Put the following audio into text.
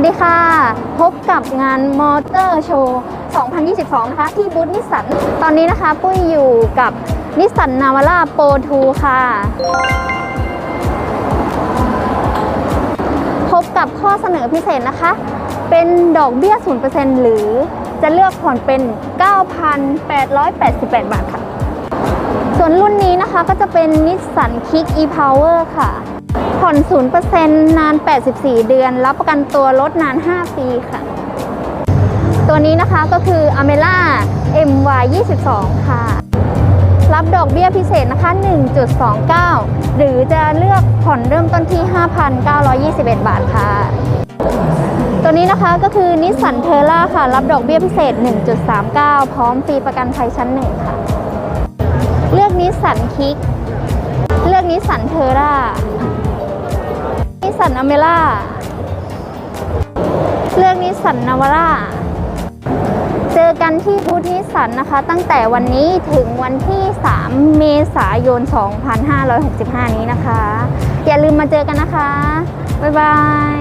วัสดีค่ะ พบกับงานมอเตอร์โชว์ 2022 นะคะ ที่บูธนิสสัน ตอนนี้นะคะ ปุ้ยอยู่กับนิสสันนาวาร่าโปร2ค่ะ พบกับข้อเสนอพิเศษนะคะ เป็นดอกเบี้ย 0%หรือจะเลือกผ่อนเป็น 9,888 บาทค่ะ ส่วนรุ่นนี้นะคะก็จะเป็นนิสสันคิก e-power ค่ะผ่อ น 0%นาน 84 เดือน รับประกันตัวรถนาน 5 ปีค่ะ ตัวนี้นะคะก็คือ a m e l a MY 22 ค่ะ รับดอกเบี้ยพิเศษนะคะ 1.29 หรือจะเลือกผ่อนเริ่มต้นที่ 5,921 บาทค่ะ ตัวนี้นะคะก็คือนิสสันเทอร่าค่ะ รับดอกเบี้ยพิเศษ 1.39 พร้อมฟรีประกันภัยชั้นหนึ่งค่ะ เลือกนิสสันคิก เลือกนิสสันเทอร่า สสันอเมร่า เลือกนิสสันนาวาร่า เจอกันที่บูธนิสสันนะคะ ตั้งแต่วันนี้ถึงวันที่ 3 เมษายน 2565 นี้นะคะ อย่าลืมมาเจอกันนะคะ บ๊ายบาย